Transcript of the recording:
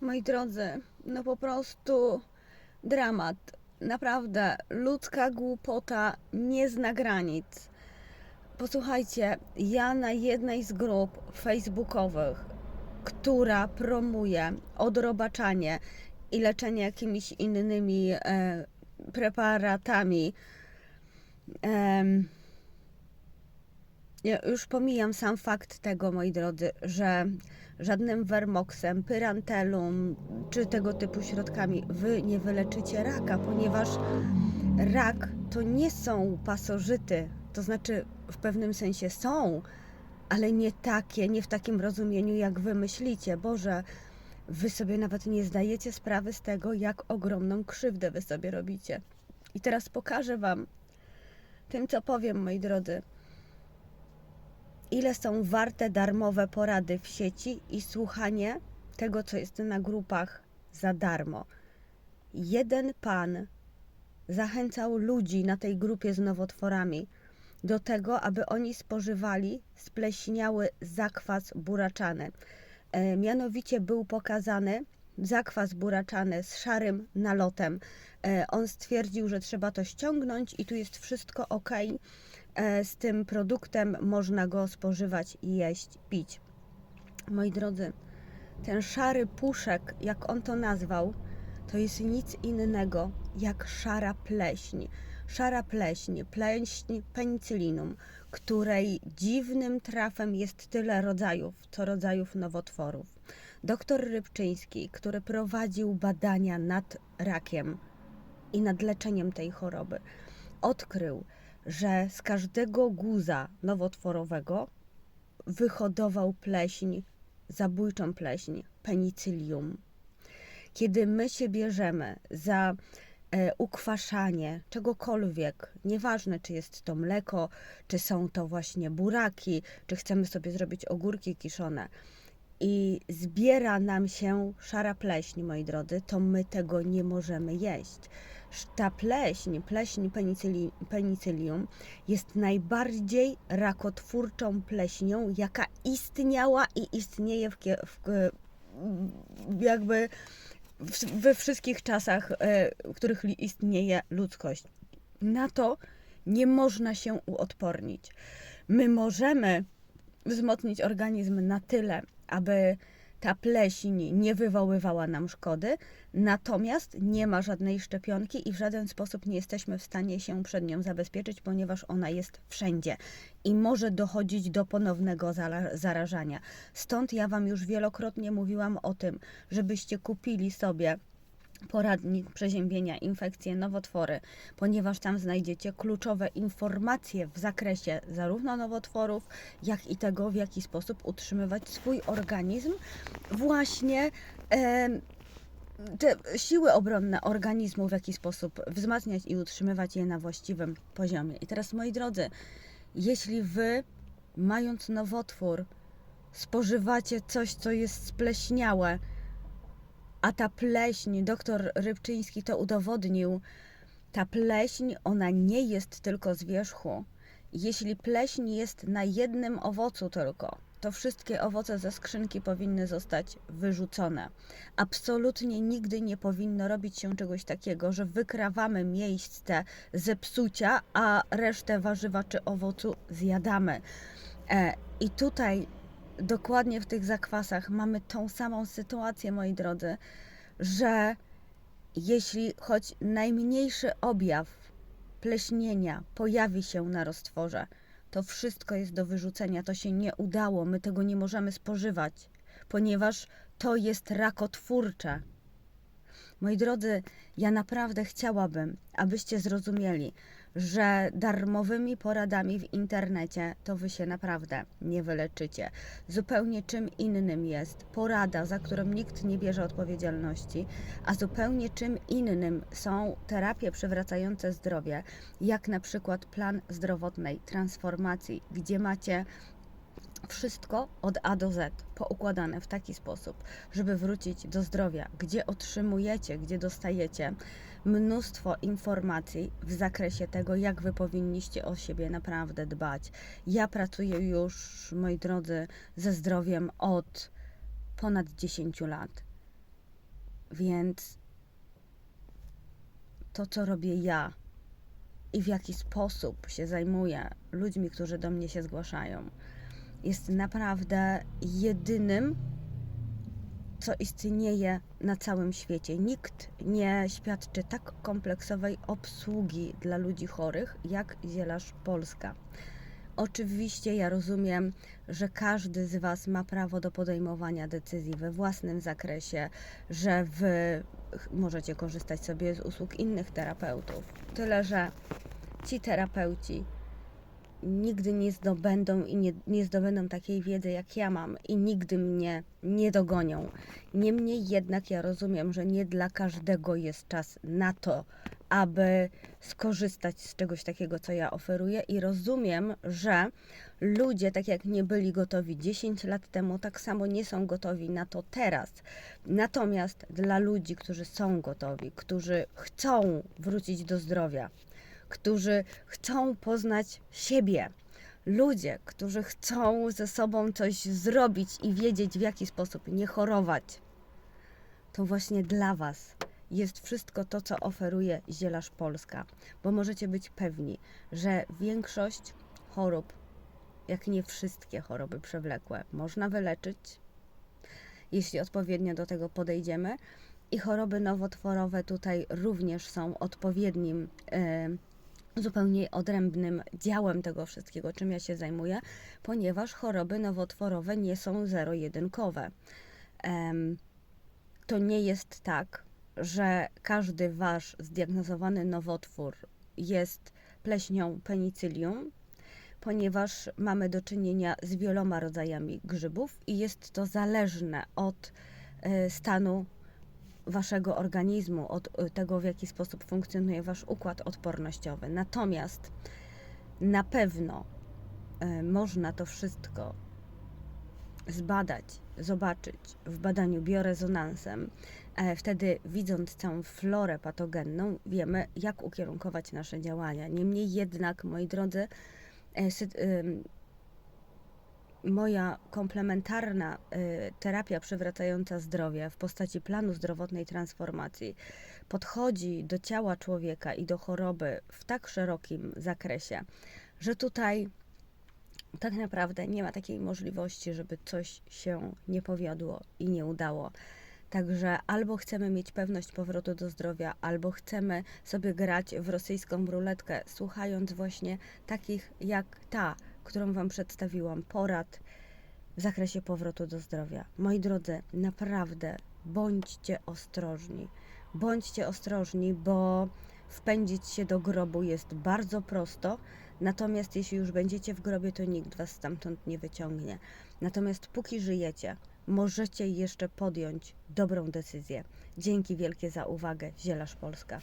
Moi drodzy, no po prostu dramat. Naprawdę, ludzka głupota nie zna granic. Posłuchajcie, ja na jednej z grup facebookowych, która promuje odrobaczanie i leczenie jakimiś innymi e, preparatami, em, ja już pomijam sam fakt tego, moi drodzy, że żadnym wermoksem, pyrantelum czy tego typu środkami wy nie wyleczycie raka, ponieważ rak to nie są pasożyty, to znaczy w pewnym sensie są, ale nie takie, nie w takim rozumieniu, jak wy myślicie. Boże, wy sobie nawet nie zdajecie sprawy z tego, jak ogromną krzywdę wy sobie robicie. I teraz pokażę wam tym, co powiem, moi drodzy ile są warte darmowe porady w sieci i słuchanie tego, co jest na grupach za darmo. Jeden pan zachęcał ludzi na tej grupie z nowotworami do tego, aby oni spożywali spleśniały zakwas buraczany. E, mianowicie był pokazany zakwas buraczany z szarym nalotem. E, on stwierdził, że trzeba to ściągnąć i tu jest wszystko ok z tym produktem, można go spożywać, jeść, pić. Moi drodzy, ten szary puszek, jak on to nazwał, to jest nic innego jak szara pleśń. Szara pleśń, pleśń penicillinum, której dziwnym trafem jest tyle rodzajów, co rodzajów nowotworów. Doktor Rybczyński, który prowadził badania nad rakiem i nad leczeniem tej choroby, odkrył, że z każdego guza nowotworowego wyhodował pleśń, zabójczą pleśń, penicillium. Kiedy my się bierzemy za e, ukwaszanie czegokolwiek, nieważne czy jest to mleko, czy są to właśnie buraki, czy chcemy sobie zrobić ogórki kiszone, i zbiera nam się szara pleśń, moi drodzy, to my tego nie możemy jeść. Ta pleśń, pleśń penicilli, penicillium, jest najbardziej rakotwórczą pleśnią, jaka istniała i istnieje w, w jakby w, we wszystkich czasach, e, w których istnieje ludzkość. Na to nie można się uodpornić. My możemy wzmocnić organizm na tyle, aby ta pleśń nie wywoływała nam szkody, natomiast nie ma żadnej szczepionki i w żaden sposób nie jesteśmy w stanie się przed nią zabezpieczyć, ponieważ ona jest wszędzie i może dochodzić do ponownego zarażania. Stąd ja Wam już wielokrotnie mówiłam o tym, żebyście kupili sobie poradnik przeziębienia, infekcje, nowotwory, ponieważ tam znajdziecie kluczowe informacje w zakresie zarówno nowotworów, jak i tego, w jaki sposób utrzymywać swój organizm właśnie. em, te siły obronne organizmu, w jaki sposób wzmacniać i utrzymywać je na właściwym poziomie. I teraz, moi drodzy, jeśli wy, mając nowotwór, spożywacie coś, co jest spleśniałe, a ta pleśń, doktor Rybczyński to udowodnił, ta pleśń, ona nie jest tylko z wierzchu. Jeśli pleśń jest na jednym owocu tylko, to wszystkie owoce ze skrzynki powinny zostać wyrzucone. Absolutnie nigdy nie powinno robić się czegoś takiego, że wykrawamy miejsce zepsucia, a resztę warzywa czy owocu zjadamy. E, I tutaj dokładnie w tych zakwasach mamy tą samą sytuację, moi drodzy, że jeśli choć najmniejszy objaw pleśnienia pojawi się na roztworze, to wszystko jest do wyrzucenia. To się nie udało, my tego nie możemy spożywać, ponieważ to jest rakotwórcze. Moi drodzy, ja naprawdę chciałabym, abyście zrozumieli, że darmowymi poradami w internecie to wy się naprawdę nie wyleczycie. Zupełnie czym innym jest porada, za którą nikt nie bierze odpowiedzialności, a zupełnie czym innym są terapie przywracające zdrowie, jak na przykład plan zdrowotnej transformacji, gdzie macie wszystko od A do Z poukładane w taki sposób, żeby wrócić do zdrowia, gdzie otrzymujecie, gdzie dostajecie mnóstwo informacji w zakresie tego, jak wy powinniście o siebie naprawdę dbać. Ja pracuję już, moi drodzy, ze zdrowiem od ponad 10 lat. Więc to, co robię ja i w jaki sposób się zajmuję ludźmi, którzy do mnie się zgłaszają, jest naprawdę jedynym, co istnieje na całym świecie. Nikt nie świadczy tak kompleksowej obsługi dla ludzi chorych jak Zielarz Polska. Oczywiście ja rozumiem, że każdy z Was ma prawo do podejmowania decyzji we własnym zakresie, że Wy możecie korzystać sobie z usług innych terapeutów. Tyle, że ci terapeuci nigdy nie zdobędą i nie, nie zdobędą takiej wiedzy, jak ja mam, i nigdy mnie nie dogonią. Niemniej jednak ja rozumiem, że nie dla każdego jest czas na to, aby skorzystać z czegoś takiego, co ja oferuję, i rozumiem, że ludzie, tak jak nie byli gotowi 10 lat temu, tak samo nie są gotowi na to teraz. Natomiast dla ludzi, którzy są gotowi, którzy chcą wrócić do zdrowia, którzy chcą poznać siebie. Ludzie, którzy chcą ze sobą coś zrobić i wiedzieć, w jaki sposób nie chorować. To właśnie dla Was jest wszystko to, co oferuje Zielarz Polska, bo możecie być pewni, że większość chorób, jak nie wszystkie choroby przewlekłe, można wyleczyć, jeśli odpowiednio do tego podejdziemy. I choroby nowotworowe tutaj również są odpowiednim, zupełnie odrębnym działem tego wszystkiego, czym ja się zajmuję, ponieważ choroby nowotworowe nie są zero-jedynkowe. To nie jest tak, że każdy wasz zdiagnozowany nowotwór jest pleśnią penicylium, ponieważ mamy do czynienia z wieloma rodzajami grzybów i jest to zależne od e, stanu waszego organizmu, od e, tego, w jaki sposób funkcjonuje wasz układ odpornościowy. Natomiast na pewno e, można to wszystko zbadać, zobaczyć w badaniu biorezonansem. E, Wtedy, widząc całą florę patogenną, wiemy, jak ukierunkować nasze działania. Niemniej jednak, moi drodzy, e, moja komplementarna y, terapia przywracająca zdrowie w postaci planu zdrowotnej transformacji podchodzi do ciała człowieka i do choroby w tak szerokim zakresie, że tutaj tak naprawdę nie ma takiej możliwości, żeby coś się nie powiodło i nie udało. Także albo chcemy mieć pewność powrotu do zdrowia, albo chcemy sobie grać w rosyjską ruletkę, słuchając właśnie takich jak ta, którą Wam przedstawiłam, porad w zakresie powrotu do zdrowia. Moi drodzy, naprawdę bądźcie ostrożni. Bądźcie ostrożni, bo wpędzić się do grobu jest bardzo prosto, natomiast jeśli już będziecie w grobie, to nikt Was stamtąd nie wyciągnie. Natomiast póki żyjecie, możecie jeszcze podjąć dobrą decyzję. Dzięki wielkie za uwagę. Zielarz Polska.